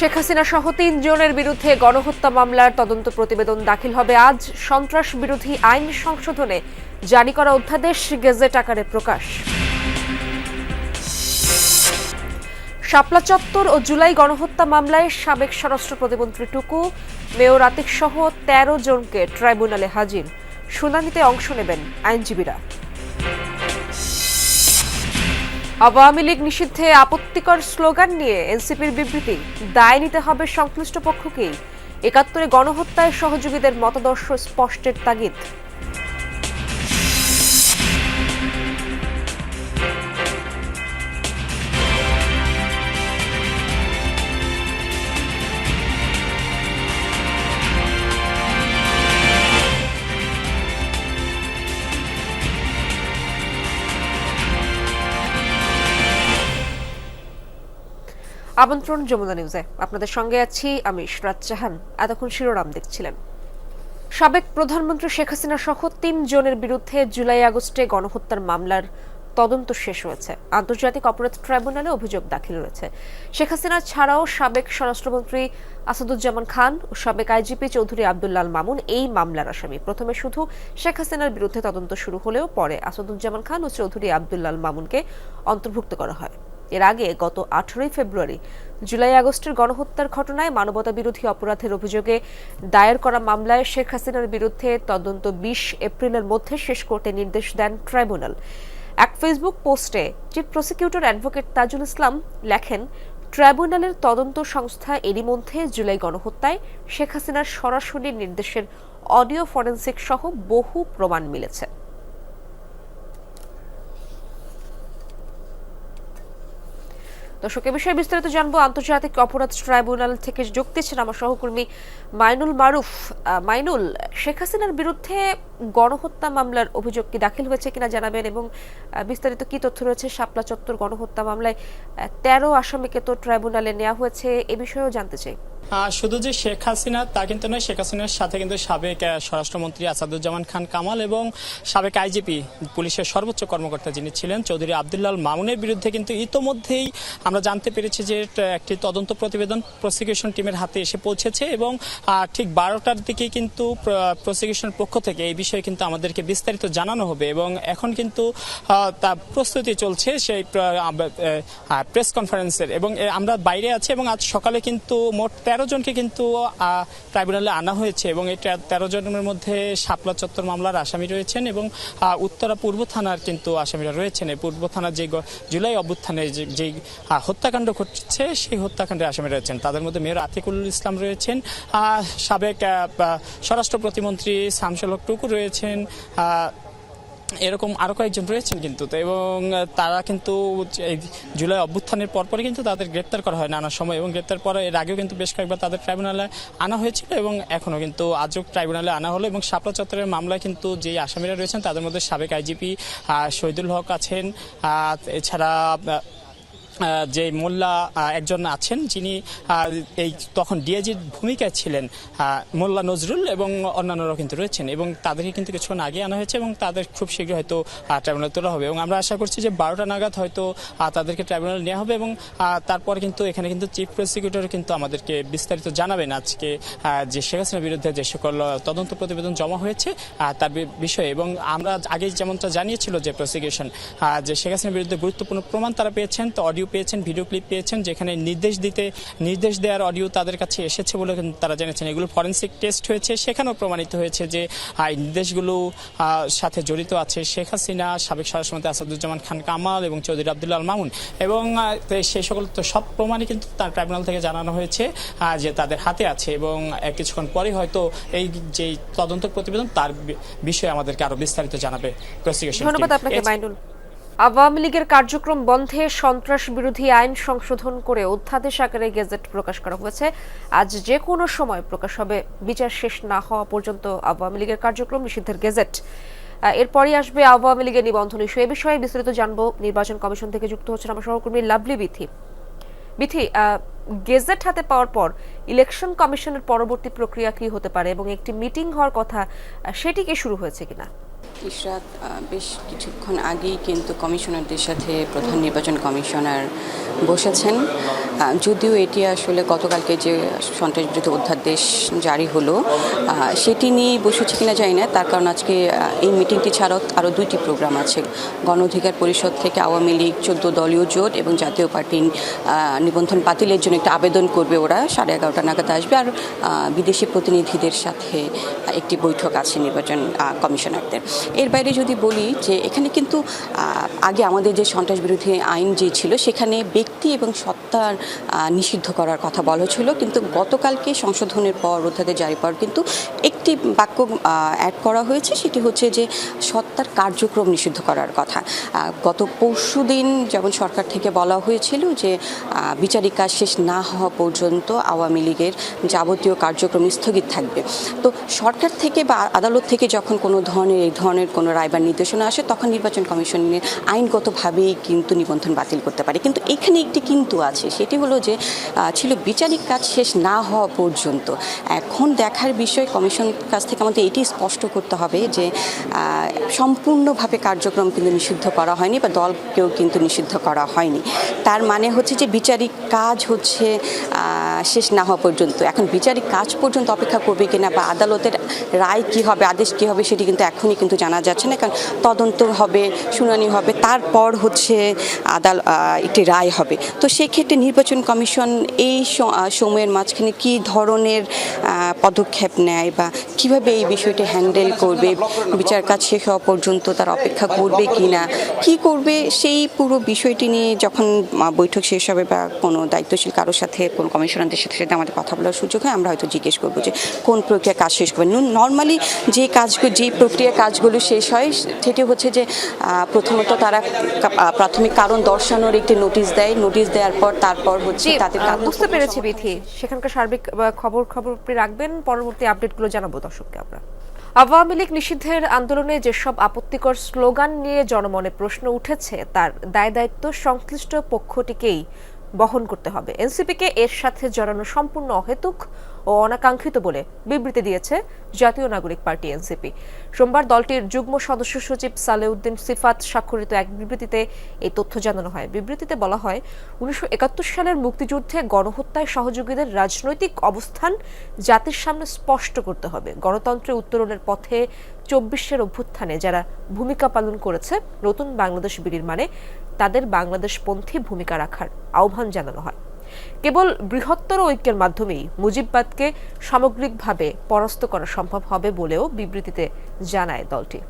শেখ হাসিনা সহ তিনজনের বিরুদ্ধে গণহত্যা মামলার তদন্ত প্রতিবেদন দাখিল হবে আজ। সন্ত্রাস বিরোধী আইন সংশোধনে জারি করা অধ্যাদেশ গেজেট আকারে প্রকাশ। শাপলা চত্বর ও জুলাই গণহত্যা মামলায় সাবেক স্বরাষ্ট্র প্রতিমন্ত্রী টুকু, মেয়র আতিক সহ তেরো জনকে ট্রাইব্যুনালে হাজির। শুনানিতে অংশ নেবেন আইনজীবীরা। আওয়ামী লীগ নিষিদ্ধে আপত্তিকর স্লোগান নিয়ে এনসিপির বিবৃতি। দায় নিতে হবে সংশ্লিষ্ট পক্ষকেই। একাত্তরে গণহত্যায় সহযোগীদের মতাদর্শ স্পষ্টের তাগিদ। আমন্ত্রণ যমুনা নিউজে আপনাদের সঙ্গে আছি আমি ইশরাত জাহান। এতক্ষণ শিরোনাম দেখছিলেন। সাবেক প্রধানমন্ত্রী শেখ হাসিনা সহ তিন জনের বিরুদ্ধে জুলাই আগস্টে গণহত্যার মামলার তদন্ত শেষ হয়েছে। আন্তর্জাতিক অপরাধ ট্রাইব্যুনালে অভিযোগ দাখিল রয়েছে। শেখ হাসিনা ছাড়াও সাবেক স্বরাষ্ট্রমন্ত্রী আসাদুজ্জামান খান ও সাবেক আইজিপি চৌধুরী আব্দুল্লাল মামুন এই মামলার আসামি। প্রথমে শুধু শেখ হাসিনার বিরুদ্ধে তদন্ত শুরু হলেও পরে আসাদুজ্জামান খান ও চৌধুরী আব্দুল্লাল মামুনকে অন্তর্ভুক্ত করা হয়। এর আগে গত আঠারোই ফেব্রুয়ারি জুলাই আগস্টের গণহত্যার ঘটনায় মানবতা বিরোধী অপরাধের অভিযোগে দায়ের করা মামলায় শেখ হাসিনার বিরুদ্ধে তদন্ত বিশ এপ্রিলের মধ্যে শেষ করতে নির্দেশ দেন ট্রাইব্যুনাল। এক ফেসবুক পোস্টে chief prosecutor advocate Tajul Islam লেখেন, ট্রাইব্যুনালের তদন্ত সংস্থা এরই মধ্যে জুলাই গণহত্যায় শেখ হাসিনার সরাসরি নির্দেশের অডিও ফরেন্সিক সহ বহু প্রমাণ মিলেছে। দর্শক, এ বিষয়ে বিস্তারিত জানব। আন্তর্জাতিক অপরাধ ট্রাইব্যুনাল থেকে যোগ দিচ্ছেন আমার সহকর্মী মাইনুল মারুফ। মাইনুল, শেখ হাসিনার বিরুদ্ধে গণহত্যা মামলার অভিযোগ কি দাখিল হয়েছে কিনা জানাবেন এবং বিস্তারিত কি তথ্য রয়েছে? শাপলা চত্বর গণহত্যা মামলায় তেরো আসামিকে তো ট্রাইব্যুনালে নেওয়া হয়েছে, এ বিষয়েও জানতে চাই। শুধু যে শেখ হাসিনা, তা কিন্তু নয়, শেখ হাসিনার সাথে কিন্তু সাবেক স্বরাষ্ট্রমন্ত্রী আসাদুজ্জামান খান কামাল এবং সাবেক আইজিপি পুলিশের সর্বোচ্চ কর্মকর্তা যিনি ছিলেন, চৌধুরী আবদুল্লাল মামুনের বিরুদ্ধে কিন্তু ইতোমধ্যেই আমরা জানতে পেরেছি যে একটি তদন্ত প্রতিবেদন প্রসিকিউশন টিমের হাতে এসে পৌঁছেছে এবং ঠিক বারোটার দিকে কিন্তু প্রসিকিউশনের পক্ষ থেকে এই বিষয়ে কিন্তু আমাদেরকে বিস্তারিত জানানো হবে এবং এখন কিন্তু তা প্রস্তুতি চলছে সেই প্রেস কনফারেন্সের এবং আমরা বাইরে আছি এবং আজ সকালে কিন্তু মোট তেরো জনকে কিন্তু ট্রাইব্যুনালে আনা হয়েছে এবং এই তেরো জনের মধ্যে শাপলা চত্বর মামলার আসামি রয়েছেন এবং উত্তরা পূর্ব থানার কিন্তু আসামিরা রয়েছেন। এই পূর্ব থানার যে জুলাই অভ্যুত্থানে যে হত্যাকাণ্ড ঘটছে, সেই হত্যাকাণ্ডের আসামি রয়েছেন। তাদের মধ্যে মেয়র আতিকুল ইসলাম রয়েছেন। সাবেক স্বরাষ্ট্র প্রতিমন্ত্রী শামসুল হক টুকু রয়েছেন। এরকম আরও কয়েকজন রয়েছেন কিন্তু এবং তারা কিন্তু জুলাই অভ্যুত্থানের পরপরই কিন্তু তাদের গ্রেপ্তার করা হয় নানা সময়, এবং গ্রেপ্তার পরে এর আগেও কিন্তু বেশ কয়েকবার তাদের ট্রাইব্যুনালে আনা হয়েছিল, এবং এখনও কিন্তু আজও ট্রাইব্যুনালে আনা হলো, এবং শাপলা চত্বরের মামলায় কিন্তু যেই আসামিরা রয়েছেন তাদের মধ্যে সাবেক আইজিপি শহীদুল হক আছেন এছাড়া যে মোল্লা একজন আছেন, যিনি এই তখন ডিআইজির ভূমিকায় ছিলেন মোল্লা নজরুল এবং অন্যান্যরাও কিন্তু রয়েছেন এবং তাদেরকে কিন্তু কিছুক্ষণ আগে আনা হয়েছে এবং তাদের খুব শীঘ্র হয়তো ট্রাইব্যুনালে তোলা হবে এবং আমরা আশা করছি যে বারোটা নাগাদ হয়তো তাদেরকে ট্রাইব্যুনালে নেওয়া হবে এবং তারপর কিন্তু এখানে কিন্তু চিফ প্রসিকিউটর কিন্তু আমাদেরকে বিস্তারিত জানাবেন আজকে যে শেখ হাসিনার বিরুদ্ধে যে সকল তদন্ত প্রতিবেদন জমা হয়েছে তার বিষয়ে এবং আমরা আগে যেমনটা জানিয়েছিল যে প্রসিকিউশন যে শেখ হাসিনার বিরুদ্ধে গুরুত্বপূর্ণ প্রমাণ তারা পেয়েছেন, তো অডিও পেয়েছেন ভিডিও ক্লিপ পেয়েছেন যেখানে নির্দেশ দিতে নির্দেশ দেওয়ার অডিও তাদের কাছে এসেছে বলে কিন্তু তারা জেনেছেন। এগুলো ফরেন্সিক টেস্ট হয়েছে সেখানেও প্রমাণিত হয়েছে যে এই নির্দেশগুলো সাথে জড়িত আছে শেখ হাসিনা সাবেক স্বরাষ্ট্রমন্ত্রী আসাদুজ্জামান খান কামাল এবং চৌধুরী আবদুল্লাহ মামুন। এবং সেই সকল তো সব প্রমাণই কিন্তু তার ট্রাইব্যুনাল থেকে জানানো হয়েছে যে তাদের হাতে আছে এবং কিছুক্ষণ পরে হয়তো এই যে তদন্ত প্রতিবেদন তার বিষয়ে আমাদেরকে আরও বিস্তারিত জানাবে। প্রসিকিউশন ধন্যবাদ আপনাকে মাইনুল। আওয়ামী লীগের কার্যক্রম বন্ধে সন্ত্রাস বিরোধী আইন সংশোধন করে অধ্যাদেশ আকারে গেজেট প্রকাশ করা হয়েছে। আজ যে কোনো সময় প্রকাশ হবে। বিচার শেষ না হওয়া পর্যন্ত আওয়ামী লীগের কার্যক্রম নিষিদ্ধের গেজেট। এরপরই আসবে আওয়ামী লীগের নিবন্ধন ইস্যু। এ বিষয়ে বিস্তারিত জানব। নির্বাচন কমিশন থেকে যুক্ত হচ্ছেন আমার সহকর্মী লাভলি বিথি। বিথি গেজেট হাতে পাওয়ার পর ইলেকশন কমিশনের পরবর্তী প্রক্রিয়া কি হতে পারে এবং একটি মিটিং হওয়ার কথা সেটি কি শুরু হয়েছে কিনা? ইশরাত বেশ কিছুক্ষণ আগেই কিন্তু কমিশনারদের সাথে প্রধান নির্বাচন কমিশনার বসেছেন। যদিও এটি আসলে গতকালকে যে সন্ত্রাস অধ্যাদেশ জারি হলো সেটি নিয়ে বসেছে কিনা জানি না। তার কারণ আজকে এই মিটিংটি ছাড়াও আরও দুইটি প্রোগ্রাম আছে। গণ অধিকার পরিষদ থেকে আওয়ামী লীগ, চোদ্দ দলীয় জোট এবং জাতীয় পার্টির নিবন্ধন বাতিলের জন্য একটা আবেদন করবে ওরা। সাড়ে এগারোটা নাগাদ আসবে আর বিদেশি প্রতিনিধিদের সাথে একটি বৈঠক আছে নির্বাচন কমিশনারদের। এর বাইরে যদি বলি যে এখানে কিন্তু আগে আমাদের যে সন্ত্রাস বিরোধী আইন যে ছিল, সেখানে ব্যক্তি এবং সত্তার নিষিদ্ধ করার কথা বলা ছিল কিন্তু গতকালকে সংশোধনের পর অধ্যাদেশ জারি পর কিন্তু একটি বাক্য অ্যাড করা হয়েছে। সেটি হচ্ছে যে সত্তার কার্যক্রম নিষিদ্ধ করার কথা। গত পরশু দিন যেমন সরকার থেকে বলা হয়েছিল যে বিচারিক কাজ শেষ না হওয়া পর্যন্ত আওয়ামী লীগের যাবতীয় কার্যক্রম স্থগিত থাকবে। তো সরকার থেকে বা আদালত থেকে যখন কোনো ধরনের এই ধরনের কোনো রায় বা নির্দেশনা আসে, তখন নির্বাচন কমিশনের আইনগতভাবেই কিন্তু নিবন্ধন বাতিল করতে পারে। কিন্তু এখানে একটি কিন্তু আছে, সেটি হলো যে ছিল বিচারিক কাজ শেষ না হওয়া পর্যন্ত। এখন দেখার বিষয় কমিশন কাছ থেকে আমাদের এটি স্পষ্ট করতে হবে যে সম্পূর্ণভাবে কার্যক্রম কিন্তু নিষিদ্ধ করা হয়নি বা দলকেও কিন্তু নিষিদ্ধ করা হয়নি। তার মানে হচ্ছে যে, বিচারিক কাজ হচ্ছে শেষ না হওয়া পর্যন্ত। এখন বিচারিক কাজ পর্যন্ত অপেক্ষা করবে কিনা বা আদালতের রায় কি হবে, আদেশ কি হবে, সেটি কিন্তু এখনই কিন্তু জানা যাচ্ছে না, কারণ তদন্ত হবে, শুনানি হবে, তারপর হচ্ছে আদাল একটি রায় হবে। তো সেক্ষেত্রে নির্বাচন কমিশন এই সময়ের মাঝখানে কি ধরনের পদক্ষেপ নেয় বা কীভাবে এই বিষয়টি হ্যান্ডেল করবে, বিচার কাজ শেষ হওয়া পর্যন্ত তার অপেক্ষা করবে কি না কী করবে, সেই পুরো বিষয়টি নিয়ে যখন বৈঠক শেষ হবে বা কোনো দায়িত্বশীল কারোর সাথে, কোনো কমিশনারদের সাথে সাথে আমাদের কথা বলার সুযোগ হয়, আমরা হয়তো জিজ্ঞেস করব যে কোন প্রক্রিয়া কাজ শেষ করবে। নর্মালি যে কাজগুলো যে প্রক্রিয়া কাজগুলো শেষ হয়। সেটি হচ্ছে যে প্রথমত তারা প্রাথমিক কারণ দর্শানোর একটি নোটিশ দেয়। নোটিশ দেওয়ার পর তারপর হচ্ছে তাদের বুঝতে পেরেছি বিথি। সেখানকার সার্বিক খবর খবর আপনি রাখবেন। পরবর্তী আপডেটগুলো জানাব দর্শককে আমরা। আওয়ামী লীগ নিষিদ্ধের আন্দোলনে যেসব আপত্তিকর স্লোগান নিয়ে জনমনে প্রশ্ন উঠেছে তার দায় দায়িত্ব সংশ্লিষ্ট পক্ষটিকেই বহন করতে হবে। এনসিপিকে এর সাথে জড়ানো সম্পূর্ণ অহেতুক ও অনাকাঙ্ক্ষিত বলে বিবৃতি দিয়েছে জাতীয় নাগরিক পার্টি এনসিপি। সোমবার দলটির যুগ্ম সদস্য সচিব সালেউদ্দিন সিফাত স্বাক্ষরিত এক বিবৃতিতে এই তথ্য জানানো হয়। বিবৃতিতে বলা হয়, উনিশশো একাত্তর সালের মুক্তিযুদ্ধে গণহত্যায় সহযোগীদের রাজনৈতিক অবস্থান জাতির সামনে স্পষ্ট করতে হবে। গণতন্ত্রে উত্তরণের পথে চব্বিশের অভ্যুত্থানে যারা ভূমিকা পালন করেছে, নতুন বাংলাদেশ বিনির্মাণে তাদের বাংলাদেশপন্থী ভূমিকা রাখার আহ্বান জানানো হয়। কেবল বৃহত্তর ঐক্যের মাধ্যমেই মুজিববাদকে সামগ্রিকভাবে পরাস্ত করা সম্ভব হবে বলেও বিবৃতিতে জানায় দলটি।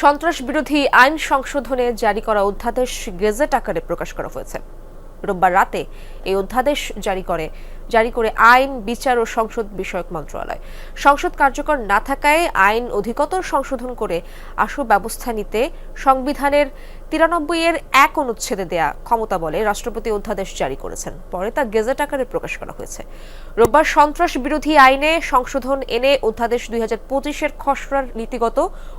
সন্ত্রাস বিরোধী আইন সংশোধনে জারি করা অধ্যাদেশ গেজেট আকারে প্রকাশ করা হয়েছে। রোববার রাতে এই অধ্যাদেশ জারি করে জারি করে আইন, বিচার ও সংসদ বিষয়ক মন্ত্রণালয়। সংসদ কার্যকর না থাকায় আইন অধিকতর সংশোধন করে আশু ব্যবস্থা নিতে সংবিধানের তিরানব্বই এর এক অনুচ্ছেদে দেয়া ক্ষমতা বলে রাষ্ট্রপতি অধ্যাদেশ জারি করেছেন। পরে তা গেজেট আকারে প্রকাশ করা হয়েছে। রোববার সন্ত্রাস বিরোধী আইনে সংশোধন এনে অধ্যাদেশ দুই হাজার পঁচিশের খসড়ার নীতিগত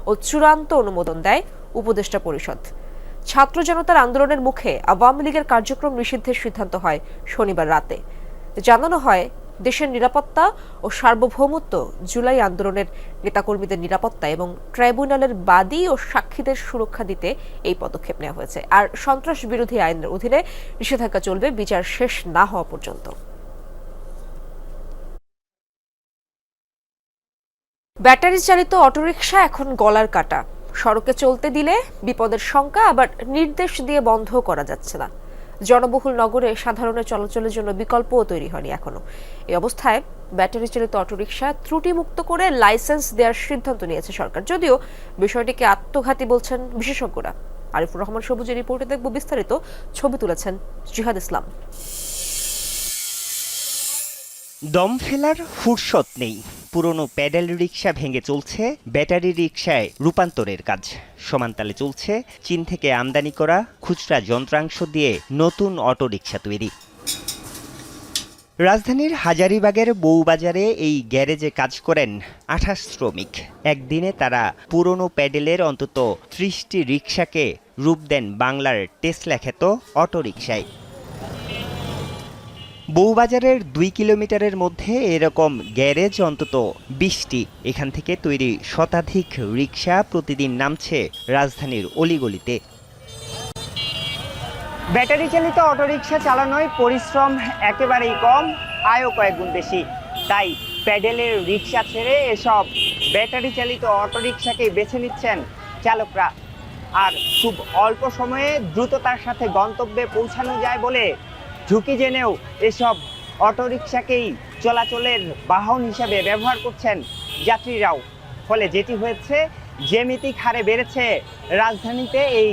ও চূড়ান্ত অনুমোদন দেয় উপদেষ্টা পরিষদ। ছাত্র জনতার আন্দোলনের মুখে আওয়ামী লীগের কার্যক্রম নিষিদ্ধের সিদ্ধান্ত হয় শনিবার রাতে। জানানো হয়, দেশের নিরাপত্তা ও সার্বভৌমত্ব জুলাই আন্দোলনের নেতাকর্মীদের নিরাপত্তা এবং ট্রাইব্যুনালের বাদী ও সাক্ষীদের সুরক্ষা দিতে এই পদক্ষেপ নেওয়া হয়েছে। আর সন্ত্রাস বিরোধী আইনের অধীনে নিষেধাজ্ঞা চলবে, বিচার শেষ না হওয়া পর্যন্ত। ব্যাটারি চালিত অটোরিকশা এখন গলার কাটা। সড়কে চলতে দিলে বিপদের শঙ্কা, আবার নির্দেশ দিয়ে বন্ধ করা যাচ্ছে না। জনবহুল নগরে সাধারণের চলাচলের জন্য বিকল্পও তৈরি হয়নি এখনও। এই অবস্থায় ব্যাটারি চালিত অটোরিকশা ত্রুটিমুক্ত করে লাইসেন্স দেওয়ার সিদ্ধান্ত নিয়েছে সরকার। যদিও বিষয়টিকে আত্মঘাতী বলছেন বিশেষজ্ঞরা। আরিফুর রহমান সবুজের রিপোর্টে দেখব বিস্তারিত ছবি তুলেছেন জিহাদ ইসলাম। দম ফেলার ফুরসত নেই। পুরনো প্যাডেল রিক্সা ভেঙে চলছে, ব্যাটারি রিক্সায় রূপান্তরের কাজ। সমানতালে চলছে, চীন থেকে আমদানি করা খুচরা যন্ত্রাংশ দিয়ে নতুন অটো রিক্সা তৈরি। রাজধানীর হাজারিবাগের বউবাজারে এই গ্যারেজে কাজ করেন আঠাশ শ্রমিক। একদিনে তারা পুরনো প্যাডেলের অন্তত ত্রিশটি রিক্সাকে রূপ দেন বাংলার টেসলা খ্যাত অটো রিক্সায় বউবাজারের দুই কিলোমিটারের মধ্যে এরকম গ্যারেজ অন্তত বিশটি এখান থেকে তৈরি শতাধিক রিক্সা প্রতিদিন নামছে রাজধানীর অলিগলিতে। ব্যাটারি চালিত অটোরিকশা চালানোয় পরিশ্রম একেবারেই কম, আয়ও কয়েক গুণ বেশি। তাই প্যাডেলের রিক্সা ছেড়ে এসব ব্যাটারি চালিত অটোরিকশাকে বেছে নিচ্ছেন চালকরা। আর খুব অল্প সময়ে দ্রুততার সাথে গন্তব্যে পৌঁছানো যায় বলে ঝুঁকি জেনেও এসব অটোরিকশাকেই চলাচলের বাহন হিসাবে ব্যবহার করছেন যাত্রীরাও। ফলে যেটি হয়েছে জ্যামিতিক হারে বেড়েছে রাজধানীতে এই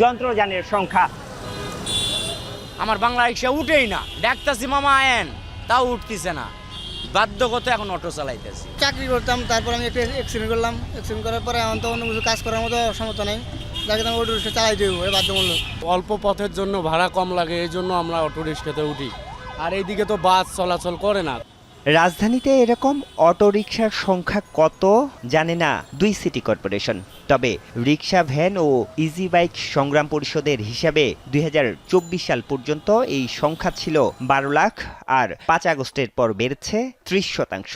যন্ত্রযানের সংখ্যা। আমার বাংলা রিক্সা উঠেই না। ডাকতাছি মামা আয়েন। তাও উঠতেছে না। বাধ্যগত এখন অটো চালাইতেছি। চাকরি করতাম তারপর আমি একটু অ্যাক্সিডেন্ট করলাম। অ্যাক্সিডেন্ট করার পরে আমার তো অন্য কিছু কাজ করার মতো সমর্থ নেই। যাকে আমি অটো রিক্সা চালাই দেবো বাধ্যমূলক অল্প পথের জন্য ভাড়া কম লাগে এই জন্য আমরা অটো রিক্সাতে উঠি। আর এইদিকে তো বাস চলাচল করে না। রাজধানীতে এরকম অটোরিকশার সংখ্যা কত জানে না দুই সিটি কর্পোরেশন তবে রিক্সা ভ্যান ও ইজি বাইক সংগ্রাম পরিষদের হিসাবে দুই হাজার চব্বিশ সাল পর্যন্ত এই সংখ্যা ছিল বারো লাখ আর পাঁচ আগস্টের পর বেড়েছে ত্রিশ শতাংশ।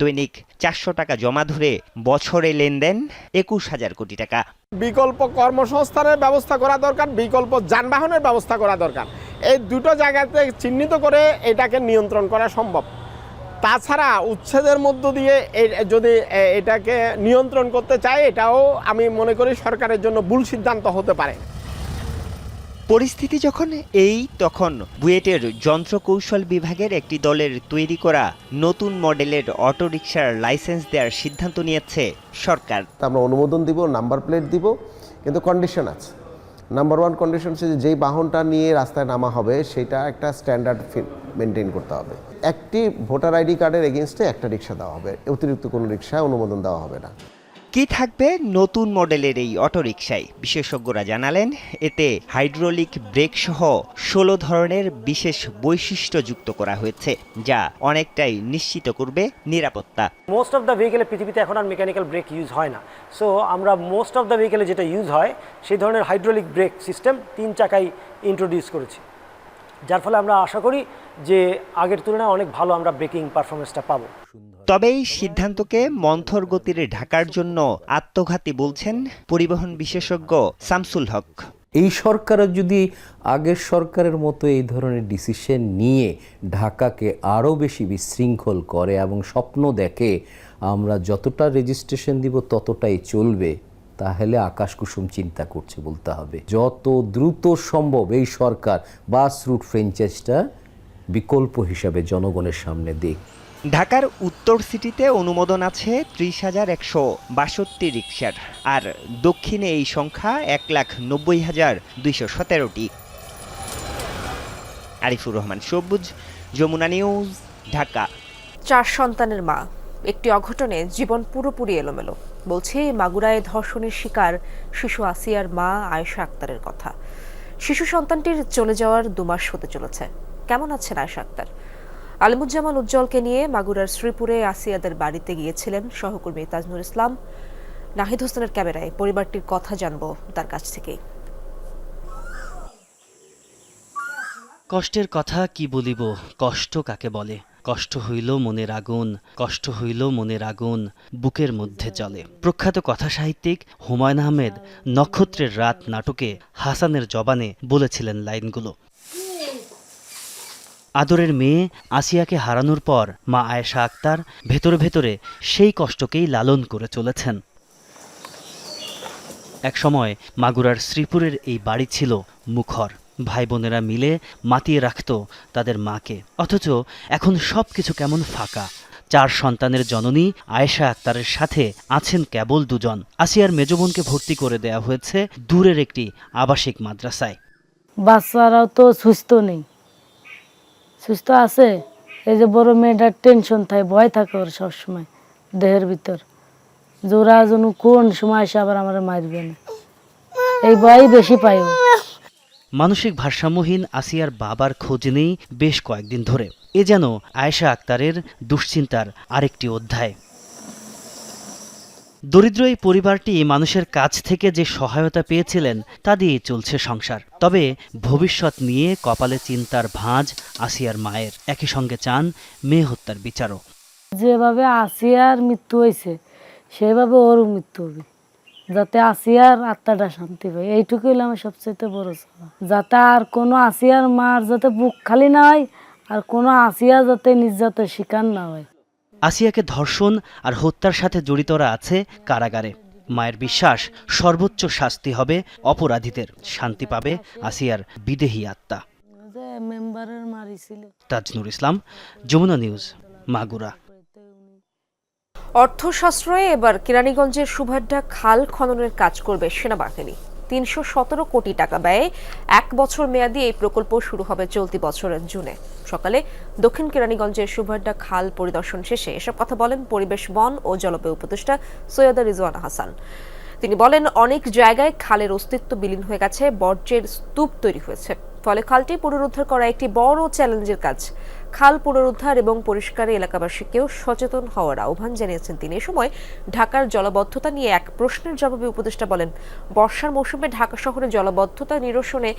দৈনিক চারশো টাকা জমা ধরে বছরে লেনদেন একুশ হাজার কোটি টাকা। বিকল্প কর্মসংস্থানের ব্যবস্থা করা দরকার, বিকল্প যানবাহনের ব্যবস্থা করা দরকার। এই দুটো জায়গাতে চিহ্নিত করে এটাকে নিয়ন্ত্রণ করা সম্ভব। তাছাড়া উচ্ছেদের মধ্য দিয়ে যদি এটাকে নিয়ন্ত্রণ করতে চায়, এটাও আমি মনে করি সরকারের জন্য ভুল সিদ্ধান্ত হতে পারে। পরিস্থিতি যখন এই, তখন বুয়েটের যন্ত্রকৌশল বিভাগের একটি দলের তৈরি করা নতুন মডেলের অটোরিকশার লাইসেন্স দেওয়ার সিদ্ধান্ত নিয়েছে সরকার। আমরা অনুমোদন দিব, নাম্বার প্লেট দিব, কিন্তু কন্ডিশন আছে। নাম্বার ওয়ান কন্ডিশন হচ্ছে যেই বাহনটা নিয়ে রাস্তায় নামা হবে, সেটা একটা স্ট্যান্ডার্ড মেনটেন করতে হবে। একটি ভোটার আইডি কার্ডের এগেনস্টে একটা রিক্সা দেওয়া হবে, অতিরিক্ত কোনো রিক্সায় অনুমোদন দেওয়া হবে না। কি থাকবে নতুন মডেলের এই অটোরিকশায়? বিশেষজ্ঞরা জানালেন, এতে হাইড্রোলিক ব্রেক সহ ষোলো ধরনের বিশেষ বৈশিষ্ট্য যুক্ত করা হয়েছে, যা অনেকটাই নিশ্চিত করবে নিরাপত্তা। মোস্ট অফ দ্য ভেহিকেলে পৃথিবীতে এখন আর মেকানিক্যাল ব্রেক ইউজ হয় না। সো আমরা মোস্ট অফ দ্য ভেহিকেলে যেটা ইউজ হয়, সেই ধরনের হাইড্রোলিক ব্রেক সিস্টেম তিন চাকায় ইন্ট্রোডিউস করেছি। যার ফলে আমরা আশা করি যে আগের তুলনায় অনেক ভালো আমরা ব্রেকিং পারফরমেন্সটা পাবো। তবে এই সিদ্ধান্তকে মন্থর গতির ঢাকার জন্য আত্মঘাতী বলছেন পরিবহন বিশেষজ্ঞ শামসুল হক। এই সরকারের যদি আগের সরকারের মতো এই ধরনের ডিসিশন নিয়ে ঢাকাকে আরও বেশি বিশৃঙ্খল করে এবং স্বপ্ন দেখে আমরা যতটা রেজিস্ট্রেশন দিব ততটাই চলবে তাহলে আকাশ কুসুম চিন্তা করছে বলতে হবে। যত দ্রুত সম্ভব এই সরকার বাস রুট ফ্র্যাঞ্চাইজটা বিকল্প হিসাবে জনগণের সামনে দিক। ঢাকার উত্তর সিটিতে অনুমোদন আছে ত্রিশ হাজার একশো বাষট্টি রিক্সার আর দক্ষিণে এই সংখ্যা এক লাখ নব্বই হাজার দুইশো সতেরোটি। আরিফুর রহমান সবুজ যমুনা নিউজ ঢাকা। চার সন্তানের মা একটি অঘটনে জীবন পুরোপুরি এলোমেলো বলছে মাগুরায় ধর্ষণের শিকার শিশু আসিয়ার মা আয়েশা আক্তারের কথা। শিশু সন্তানটির চলে যাওয়ার দুমাস হতে চলেছে। কেমন আছেন আয়েশা আক্তার? আলিমুজ্জামান উজ্জ্বলকে নিয়ে মাগুরার শ্রীপুরে আসিয়াদের বাড়িতে গিয়েছিলেন সহকর্মী তাজনুর ইসলাম। নাহিদ হোসেনের ক্যামেরায় পরিবারটির কথা জানব তার কাছ থেকেই। কষ্টের কথা কি বলিব? কষ্ট কাকে বলে? কষ্ট হইল মনের আগুন, কষ্ট হইল মনের আগুন, বুকের মধ্যে চলে প্রখ্যাত কথা সাহিত্যিক হুমায়ুন আহমেদ নক্ষত্রের রাত নাটকে হাসানের জবানে বলেছিলেন লাইনগুলো। আদরের মেয়ে আসিয়াকে হারানোর পর মা আয়েশা আক্তার ভেতরে ভেতরে সেই কষ্টকেই লালন করে চলেছেন। একসময় মাগুরার শ্রীপুরের এই বাড়ি ছিল মুখর। ভাই বোনেরা মিলে মাতিয়ে রাখত তাদের মাকে। অথচ এখন সব কিছু কেমন ফাঁকা। চার সন্তানের জননী আয়েশা আক্তারের সাথে আছেন কেবল দুজন। আসিয়ার মেজবোনকে ভর্তি করে দেয়া হয়েছে দূরের একটি আবাসিক মাদ্রাসায়। বাচ্চারাও তো সুস্থ নেই। সুস্থ আছে? এই যে বড় মেয়েটার টেনশন থাকে, ভয় থাকে ওর সবসময়, দেহের ভিতর। জোরা যেন কোন সময় এসে আবার আমার মারবে না? এই ভয়ই বেশি পাই মানসিক ভারসাম্যহীন আসিয়ার বাবার খোঁজ নেই বেশ কয়েকদিন ধরে। এ যেন আয়েশা আক্তারের দুশ্চিন্তার আরেকটি অধ্যায়। দরিদ্র এই পরিবারটি মানুষের কাছ থেকে যে সহায়তা পেয়েছিলেন, তা দিয়ে চলছে সংসার। তবে ভবিষ্যৎ নিয়ে কপালে চিন্তার ভাঁজ আসিয়ার মায়ের। একই সঙ্গে চান মেয়ে হত্যার বিচারও। যেভাবে আসিয়ার মৃত্যু হয়েছে, সেভাবে ওরও মৃত্যু হবে। যাতে আসিয়ার আত্মাটা শান্তি পায়, এইটুকুই হলো আমার সবচেয়ে বড় চাওয়া। যাতে আর কোনো আসিয়ার মার যাতে বুক খালি না হয়, আর কোনো আসিয়া যাতে নির্যাতের শিকার না হয়। আসিয়াকে ধর্ষণ আর হত্যার সাথে জড়িতরা আছে কারাগারে। মায়ের বিশ্বাস, সর্বোচ্চ শাস্তি হবে অপরাধীদের। শান্তি পাবে আসিয়ার বিদেহী আত্মা। তাজনুর ইসলাম, যমুনা নিউজ, মাগুরা। অর্থ সাশ্রয়ে এবার কেরানীগঞ্জের সুভাড্ডা খাল খননের কাজ করবে সেনাবাহিনী। তিনশো সতেরো কোটি টাকা ব্যয়ে এক বছর মেয়াদি এই প্রকল্প শুরু হবে চলতি বছরের জুনে। সকালে দক্ষিণ কেরানীগঞ্জের সুভাড্ডা খাল পরিদর্শন শেষে এসব কথা বলেন পরিবেশ, বন ও জলবায়ু উপদেষ্টা সৈয়দা রিজওয়ানা হাসান। তিনি বলেন, অনেক জায়গায় খালের অস্তিত্ব বিলীন হয়ে গেছে, বর্জ্যের স্তূপ তৈরি হয়েছে। ফলে খালটি পুনরুদ্ধার করা একটি বড় চ্যালেঞ্জের কাজ। খাল পুনরুদ্ধার এবং পরিষ্কারে এলাকাবাসীকেও সচেতন হওয়ার আহ্বান জানিয়েছেন তিনি। এ সময় ঢাকার জলবদ্ধতা নিয়ে এক প্রশ্নের জবাবে উপদেষ্টা বলেন, বর্ষার মৌসুমে ঢাকা শহরে জলবদ্ধতা নিরসনে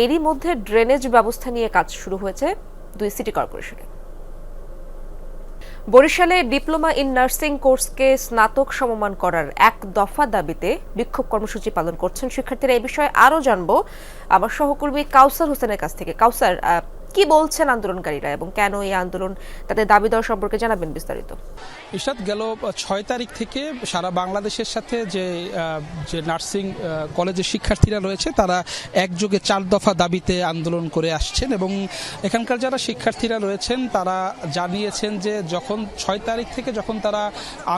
এরই মধ্যে ড্রেনেজ ব্যবস্থা নিয়ে কাজ শুরু হয়েছে দুই সিটি কর্পোরেশনে। বরিশালে ডিপ্লোমা ইন নার্সিং কোর্সকে স্নাতক সমমান করার এক দফা দাবিতে বিক্ষোভ কর্মসূচি পালন করছেন শিক্ষার্থীরা। এই বিষয়ে আরও জানব। আমার সহকর্মী কাউসার হোসেনের কাছ থেকে। কাউসার কি বলছেন আন্দোলনকারীরা এবং কেন এই আন্দোলন তাদের দাবি দেওয়া সম্পর্কে জানাবেন বিস্তারিত। ইরশাদ, গেল ছয় তারিখ থেকে সারা বাংলাদেশের সাথে যে যে নার্সিং কলেজের শিক্ষার্থীরা রয়েছে, তারা একযোগে চার দফা দাবিতে আন্দোলন করে আসছেন এবং এখানকার যারা শিক্ষার্থীরা রয়েছেন, তারা জানিয়েছেন যে যখন ছয় তারিখ থেকে যখন তারা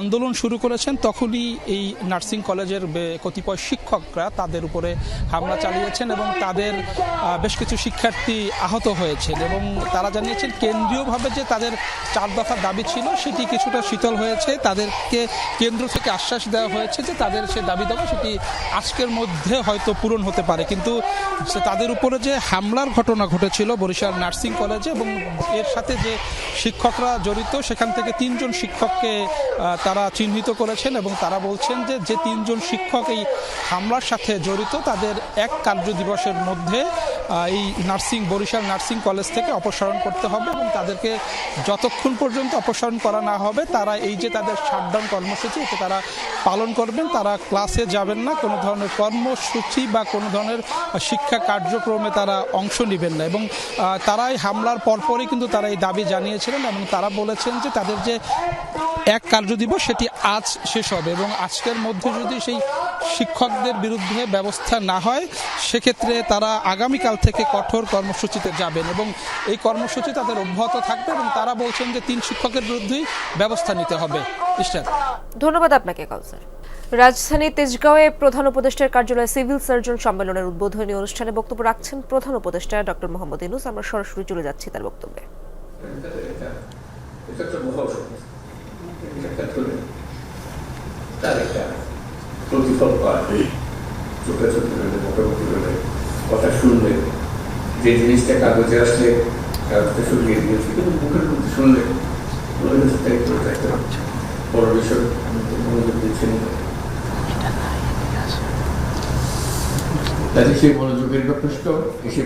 আন্দোলন শুরু করেছেন, তখনই এই নার্সিং কলেজের কতিপয় শিক্ষকরা তাদের উপরে হামলা চালিয়েছেন এবং তাদের বেশ কিছু শিক্ষার্থী আহত হয়েছেন এবং তারা জানিয়েছেন কেন্দ্রীয়ভাবে যে তাদের চার দফা দাবি ছিল, সেটি কিছুটা শীতল হয়েছে। তাদেরকে কেন্দ্র থেকে আশ্বাস দেওয়া হয়েছে যে তাদের সে দাবি দেওয়া সেটি আজকের মধ্যে হয়তো পূরণ হতে পারে। কিন্তু তাদের উপরে যে হামলার ঘটনা ঘটেছিল বরিশাল নার্সিং কলেজে এবং এর সাথে যে শিক্ষকরা জড়িত, সেখান থেকে তিনজন শিক্ষককে তারা চিহ্নিত করেছেন এবং তারা বলছেন যে যে তিনজন শিক্ষক এই হামলার সাথে জড়িত, তাদের এক কার্য দিবসের মধ্যে এই নার্সিং, বরিশাল নার্সিং কলেজ থেকে অপসারণ করতে হবে এবং তাদেরকে যতক্ষণ পর্যন্ত অপসারণ করা না হবে, তারা এই যে তাদের শাটডাউন কর্মসূচি, এতে তারা পালন করবেন। তারা ক্লাসে যাবেন না, কোনো ধরনের কর্মসূচি বা কোনো ধরনের শিক্ষা কার্যক্রমে তারা অংশ নেবেন না। এবং তারাই হামলার পরপরই কিন্তু তারা এই দাবি জানিয়েছিলেন এবং তারা বলেছেন যে তাদের যে এক কার্য কার্যদিবস, সেটি আজ শেষ হবে এবং আজকের মধ্যে যদি সেই শিক্ষকদের বিরুদ্ধে ব্যবস্থা না হয়, সেক্ষেত্রে তারা আগামীকাল থেকে কঠোর কর্মসূচিতে যাবেন এবং এই কর্মসূচি তাদের অব্যাহত থাকবে এবং তারা বলছেন যে তিন শিক্ষকের বিরুদ্ধেই ব্যবস্থা নিতে হবে। ইস্টার ধন্যবাদ আপনাকে কাউসার রাজধানী তেজগাঁওয়ে প্রধান উপদেষ্টার কার্যালয়ে সিভিল সার্জন সম্মেলনের উদ্বোধনী অনুষ্ঠানে বক্তব্য রাখছেন প্রধান উপদেষ্টা ডক্টর মোহাম্মদ ইনুস। আমরা সরাসরি চলে যাচ্ছি তার বক্তব্যে। কথা শুনলে যে জিনিসটা কাগজে আসলে কাগজটা শুকিয়ে দিয়েছে। কিন্তু মুখের মধ্যে শুনলে বড় বিষয় মনোযোগ দিচ্ছেন কাজে সেই মনোযোগের যথেষ্ট এসে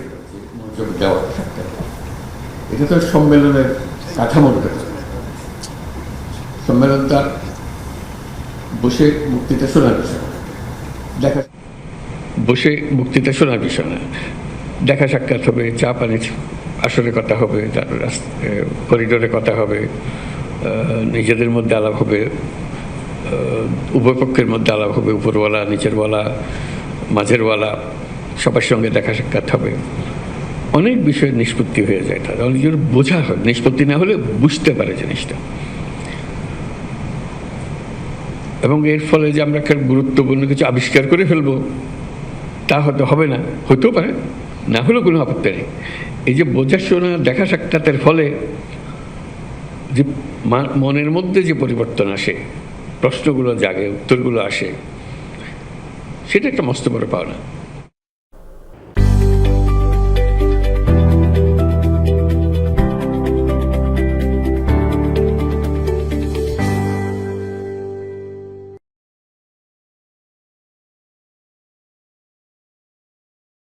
মনোযোগ দেওয়ার এটা তো সম্মেলনের কাঠামোর ব্যাপার। সম্মেলন তার বসে বক্তৃতা শোনার বিষয়। দেখা বসে বক্তৃতা শোনার বিষয় না। দেখা সাক্ষাৎ হবে চা পানি আসরে কথা হবে, তার রাস্তা করিডোরে কথা হবে নিজেদের মধ্যে আলাপ হবে উভয়পক্ষের মধ্যে আলাপ হবে, উপরওয়ালা, নিচেরওয়ালা, মাঝেরওয়ালা, সবার সঙ্গে দেখা সাক্ষাৎ হবে। অনেক বিষয়ের নিষ্পত্তি হয়ে যায় তাদের অনেক জন্য বোঝা হয়, নিষ্পত্তি না হলে বুঝতে পারে জিনিসটা। এবং এর ফলে যে আমরা একটা গুরুত্বপূর্ণ কিছু আবিষ্কার করে ফেলব, তা হয়তো হবে না, হতেও পারে। না হলেও কোনো আপত্তি নেই। এই যে বোঝা শোনা, দেখা সাক্ষাতের ফলে যে মনের মধ্যে যে পরিবর্তন আসে, প্রশ্নগুলো জাগে, উত্তরগুলো আসে, সেটা একটা মস্ত বড় পাওনা।